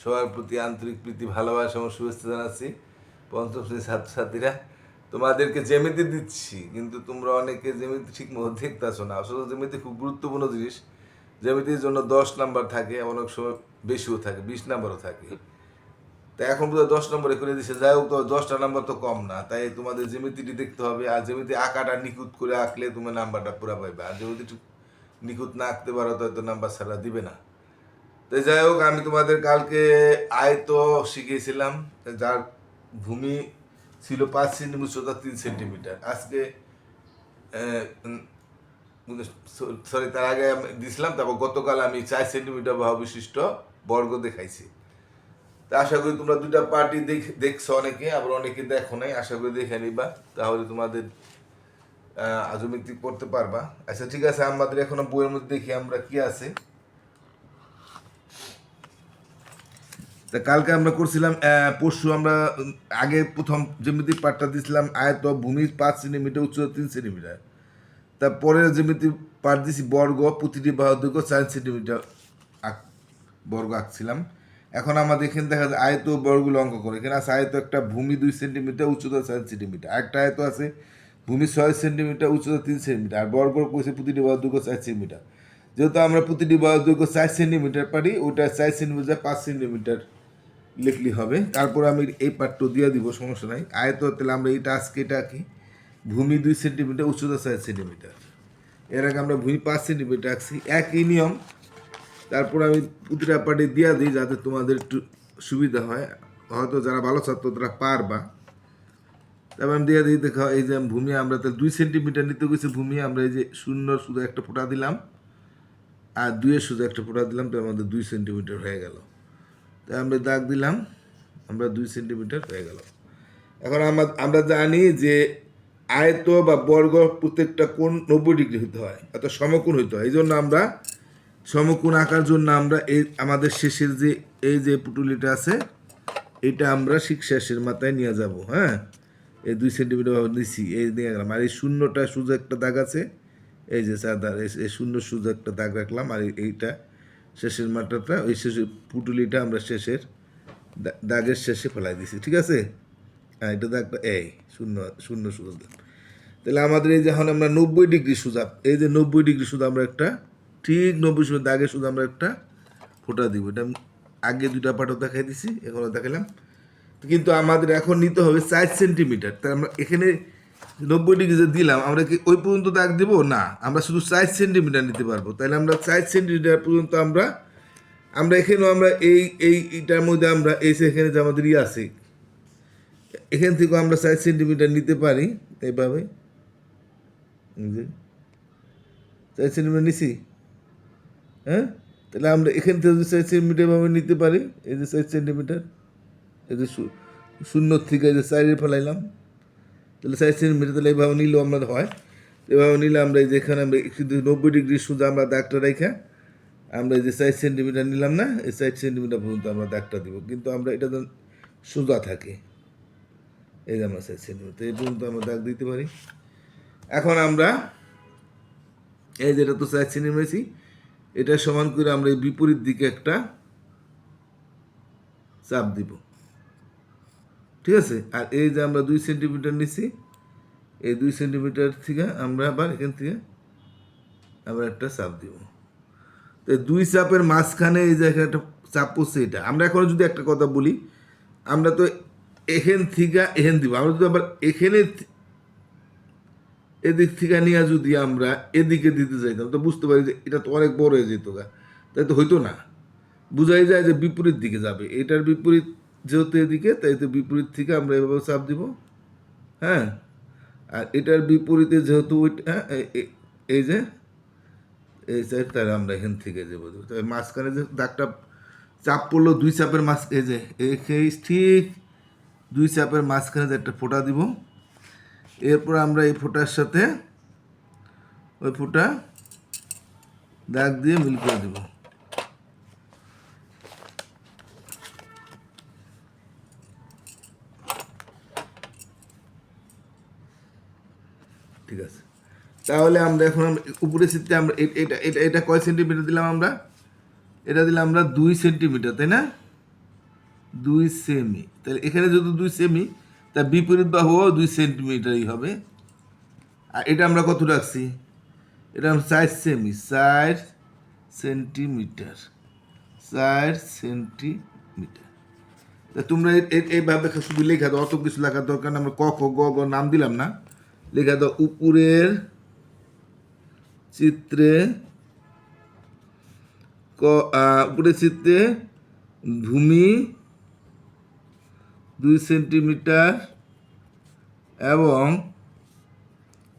সবার প্রতি আন্তরিক প্রীতি, ভালোবাসা এবং শুভেচ্ছা জানাচ্ছি পঞ্চম শ্রেণির ছাত্রছাত্রীরা। তোমাদেরকে জ্যামিতি দিচ্ছি, কিন্তু তোমরা অনেকে জ্যামিতি ঠিক মতো দেখতেছো না। আসলে জ্যামিতি খুব গুরুত্বপূর্ণ জিনিস। জ্যামিতির জন্য দশ নাম্বার থাকে অনেক সময় বেশিও থাকে, বিশ নাম্বারও থাকে। তা এখন বোধহয় দশ নম্বরে করে দিছে। যাই হোক, তো দশটা নাম্বার তো কম না, তাই তোমাদের জেমিতিটি দেখতে হবে। আর জ্যামিতি আঁকাটা নিখুঁত করে আঁকলে তোমার নাম্বারটা পুরো পাইবে। আর জ্যামিতি ঠিক নিখুঁত না আঁকতে পারো, তো হয়তো নাম্বার ছাড়া দিবে না। তো যাই হোক, আমি তোমাদের কালকে আয়ত শিখিয়েছিলাম যার ভূমি ছিল পাঁচ সেন্টিমিটার উচ্চতা তিন সেন্টিমিটার। আজকে সরি তার আগে আমি দিছিলাম, তারপর গতকাল আমি চার সেন্টিমিটার বাহু বিশিষ্ট বর্গ দেখাইছি। তা আশা করি তোমরা দুটা পার্টি দেখ, দেখছ অনেকে, আবার অনেকে দেখো নাই, আশা করি দেখে নিবা, তাহলে তোমাদের আজমিতি করতে পারবা। আচ্ছা ঠিক আছে, আমাদের এখনও বইয়ের মধ্যে দেখি আমরা কি আছে। তা কালকে আমরা করছিলাম পরশু আমরা আগে প্রথম জ্যামিতিক পাঠটা দিছিলাম আয়ত ভূমি পাঁচ সেন্টিমিটার, উচ্চতা তিন সেন্টিমিটার। তারপরে জ্যামিতি পাঠ দিছি বর্গ, প্রতিটি বাহু দৈর্ঘ্য চার সেন্টিমিটার আঁক- বর্গ আঁকছিলাম। এখন আমাদের এখানে দেখা যায় আয়ত বর্গগুলো অঙ্ক করে। এখানে আছে আয়ত একটা ভূমি দুই সেন্টিমিটার, উচ্চতা চার সেন্টিমিটার। একটা আয়ত আছে ভূমি ছয় সেন্টিমিটার, উচ্চতা তিন সেন্টিমিটার। আর বর্গ করেছে প্রতিটি বাহু দৈর্ঘ্য চার সেন্টিমিটার। যেহেতু আমরা প্রতিটি বাহু দৈর্ঘ্য চার সেন্টিমিটার পারি ওটা চার সেন্টিমিটার, পাঁচ সেন্টিমিটার লিখলি হবে। তারপর আমি এই পাঠটা দিয়ে দিব, সমস্যা নাই। আয়ত তাহলে আমরা এইটা আজকে এটা আঁকি। ভূমি দুই সেন্টিমিটার উচ্চতা চার সেন্টিমিটার এর আগে আমরা ভূমি পাঁচ সেন্টিমিটার আঁকছি। একই নিয়ম। তারপর আমি প্রতিটা পার্টি দিয়ে দিই যাতে তোমাদের একটু সুবিধা হয়। হয়তো যারা ভালো ছাত্র, তারা পারবা। তারপর আমি দিয়ে দিই, দেখো, এই যে ভূমি, আমরা তো দুই সেন্টিমিটার নিতে গেছি ভূমি। আমরা এই যে শূন্য শুধু একটা ফোঁটা দিলাম। আর দুইয়ের শুধু একটা ফোঁটা দিলাম তো আমাদের দুই সেন্টিমিটার হয়ে গেল। আমরা দাগ দিলাম, আমরা দুই সেন্টিমিটার হয়ে গেল। এখন আমরা আমরা জানি যে আয়ত বা বর্গ প্রত্যেকটা কোণ নব্বই ডিগ্রি হতে হয়, অর্থাৎ সমকোণ হতে হয়। এই জন্য আমরা সমকোণ আঁকার জন্য আমরা এই, আমাদের শেষের যে, এই যে পুটুলিটা আছে, এটা আমরা শেষের মাথায় নিয়ে যাব হ্যাঁ? এই দুই সেন্টিমিটার ভাবে নিছি, এই নিয়ে গেলাম। আর এই শূন্যটা সুযোগ একটা দাগ আছে, এই যে চাঁদার, এই শূন্য সুযোগ একটা দাগ রাখলাম, আর এই- এইটা শেষের মাথাটা ওই শেষের পুটুলিটা আমরা শেষের দাগের শেষে ফেলাই দিছি, ঠিক আছে? হ্যাঁ এটা দাগটা, এই, শূন্য শূন্য সুযোগ তাহলে আমাদের এই যখন আমরা নব্বই ডিগ্রি সুজা এই যে নব্বই ডিগ্রি সুদা আমরা একটা, ঠিক নব্বই সুদা দাগে শুধু আমরা একটা ফোঁটা দিব। এটা আমি আগে দুটা পাটও দেখাই দিছি, এখনও দেখালাম। কিন্তু আমাদের এখন নিতে হবে চার সেন্টিমিটার। তাই আমরা এখানে নব্বই ডিগ্রি যে দিলাম, আমরা কি ওই পর্যন্ত দাগ দিব? না, আমরা শুধু চার সেন্টিমিটার নিতে পারব। তাহলে আমরা চার সেন্টিমিটার পর্যন্ত আমরা আমরা এখানেও আমরা এই এই এটার মধ্যে আমরা এই এখানে যে আমাদের ইয়ে আছে, এখান থেকেও আমরা চার সেন্টিমিটার নিতে পারি এইভাবে চার সেন্টিমিটার নিছি। হ্যাঁ? তাহলে আমরা এখান থেকে যদি চার সেন্টিমিটার ভাবে নিতে পারি, এই যে চার সেন্টিমিটার এই যে শূন্য থেকে এই যে চারে ফেলাইলাম। তাহলে চার সেন্টিমিটার তাহলে এইভাবে নিলেও আমরা হয়। এভাবে নিলে আমরা এই যেখানে আমরা কিন্তু নব্বই ডিগ্রি সোজা আমরা দাগটা রেখে আমরা এই যে চার সেন্টিমিটার নিলাম না, এই চার সেন্টিমিটার পর্যন্ত আমরা দাগটা দিব। কিন্তু আমরা এটা যেন সোজা থাকে। এই যে আমরা চার সেন্টিমিটার এই পর্যন্ত আমরা দাগ দিতে পারি। এখন আমরা এই যেটা তো চার সেন্টিমিটার এটা সমান করে আমরা এই বিপরীত দিকে একটা চাপ দিব। ঠিক আছে? আর এই যে আমরা দুই সেন্টিমিটার নিছি, এই দুই সেন্টিমিটার থেকে আমরা আবার এখান থেকে আবার একটা চাপ দিব। তো দুই চাপের মাঝখানে এই যে একটা চাপ পড়ছে এটা। আমরা এখন যদি একটা কথা বলি, আমরা তো এখান থেকে এখান দিব। আমরা যদি আবার এখানে এদিক থেকে নিয়ে যদি আমরা এদিকে দিতে চাইতাম তো বুঝতে পারি যে এটা তো অনেক বড় হয়ে যেত গা। তাই তো হইতো না। বুঝাই যায় যে বিপরীত দিকে যাবে। এটার বিপরীত যেহেতু এদিকে তাই তো বিপরীত থেকে আমরা এভাবে চাপ দিব। হ্যাঁ? আর এটার বিপরীতে যেহেতু হ্যাঁ, এই যে এই সাইড তাহলে আমরা এখান থেকে যাব। তবে মাঝখানে যে দাগটা চাপ পড়ল দুই চাপের মাঝ এই যে এই ঠিক দুই চাপের মাঝখানে যে একটা ফোঁটা দিব। এরপর আমরা এই ফোঁটার সাথে ওই ফোঁটা দাগ দিয়ে মিল করে দেব। ঠিক আছে। তাহলে আমরা এখন উপরে সিটে আমরা এটা এটা এটা কয় সেন্টিমিটার দিলাম আমরা? এটা দিলাম আমরা দুই সেন্টিমিটার, তাই না? দুই সেমি। তাহলে এখানে যদি দুই সেমি, তা বিপরীত বাহুও দুই সেন্টিমিটারই হবে। আর এটা আমরা কত রাখছি? এটা চার সেমি, চার সেন্টিমিটার চার সেন্টিমিটার। তা তোমরা এইভাবে শুধু লেখা দাও, অত কিছু লেখার দরকার আমরা ক, খ, গ গ নাম দিলাম না। লেখা দাও উপরের চিত্রে ক উপরের চিত্রে ভূমি দুই সেন্টিমিটার এবং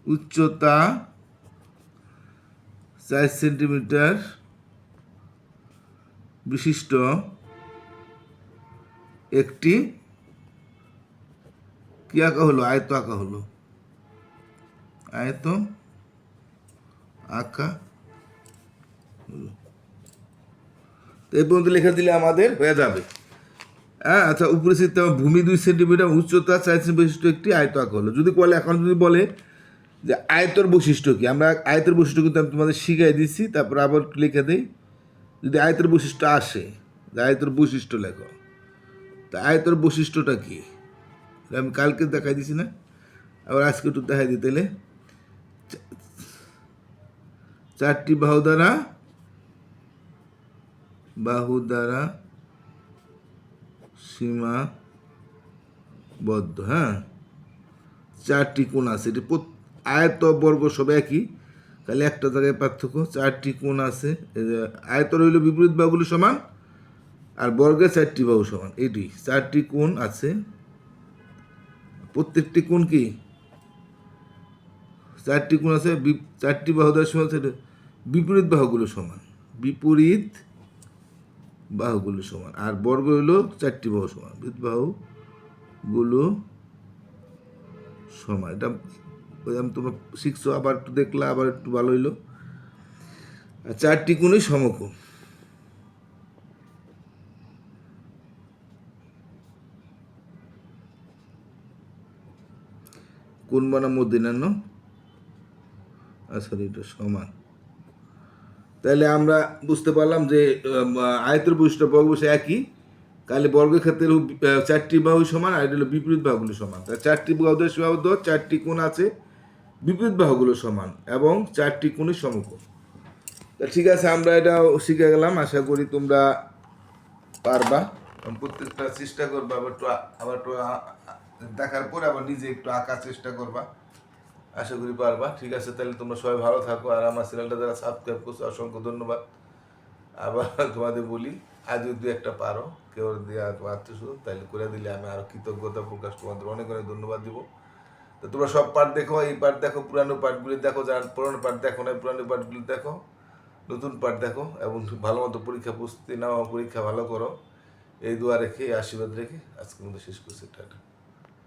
উচ্চতা চার সেন্টিমিটার বিশিষ্ট একটি কি আঁকা হলো আয়ত আঁকা হলো। আয়ত আঁকা এই পর্যন্ত লেখা দিলে আমাদের হয়ে যাবে। হ্যাঁ আচ্ছা উপরে আমার ভূমি দুই সেন্টিমিটার উচ্চতা চার সেন্টিমিটার বিশিষ্ট একটি আয়ত আঁকা হলো। যদি বলে, এখন যদি বলে যে আয়তর বৈশিষ্ট্য কি, আমরা আয়তের বৈশিষ্ট্য কিন্তু আমি তোমাদের শিখাই দিচ্ছি তারপর আবার লিখে দিই। যদি আয়তের বৈশিষ্ট্য আসে, যে আয়তের বৈশিষ্ট্য লেখো, তা আয়তর বৈশিষ্ট্যটা কি? আমি কালকে দেখাই দিছি না, আবার আজকে একটু দেখাই দিতে এলে চারটি বাহু দ্বারা বাহু দ্বারা সীমাবদ্ধ হ্যাঁ? চারটি কোণ আছে, এটি আয়ত বর্গ সব একই, তাহলে একটা জায়গায় পার্থক্য, চারটি কোণ আছে আয়ত রইল বিপরীত বাহুগুলো সমান, আর বর্গে চারটি বাহু সমান, এটি চারটি কোণ আছে, প্রত্যেকটি কোণ কি? চারটি কোণ আছে চারটি বাহু দেওয়ার সমান বিপরীত বাহুগুলো সমান। বিপরীত বাহুগুলো সমান। আর বর্গ হইল চারটি বাহু সমান। বিপরীত বাহুগুলো সমান। এটা তোমরা শিখছো, আবার একটু দেখলা, আবার একটু ভালো হইল। আর চারটি কোণই সমকোণ। কোন বানাম মধ্যিনান্য সরি এটা সমান। তাহলে আমরা বুঝতে পারলাম যে আয়তের বৈশিষ্ট্য বর্গ বসে একই, তাহলে বর্গের ক্ষেত্রে চারটি বাহু সমান আর এটা হলো বিপরীত বাহুগুলো সমান। তাহলে চারটি বাহুদের চারটি কোণ আছে বিপরীত বাহুগুলো সমান এবং চারটি কোণই সমকোণ। তা ঠিক আছে, আমরা এটাও শিখে গেলাম, আশা করি তোমরা পারবা। প্রত্যেকটা চেষ্টা করবা, আবার একটু আবার একটু দেখার পরে আবার নিজে একটু আঁকার চেষ্টা করবা। আশা করি পারবা। ঠিক আছে, তাহলে তোমরা সবাই ভালো থাকো। আর আমার চ্যানেলটা যারা সাবস্ক্রাইব করছ, অসংখ্য ধন্যবাদ। আবার তোমাদের বলি আজ যদি একটা পারো। কেউ দেওয়া তোমার আত্মীয় তাহলে করে দিলে আমি আরও কৃতজ্ঞতা প্রকাশ তোমাদের অনেক অনেক ধন্যবাদ দিব। তো তোমরা সব পার্ট দেখো, এই পার্ট দেখো, পুরানো পার্টগুলি দেখো, যারা পুরানো পার্ট দেখো না পুরানো পার্টগুলি দেখো, নতুন পার্ট দেখো, এবং ভালো মতো পরীক্ষা প্রস্তুতি নাও, পরীক্ষা ভালো করো। এই দোয়া রেখে আশীর্বাদ রেখে আজকের মতো শেষ করছি, টাটা।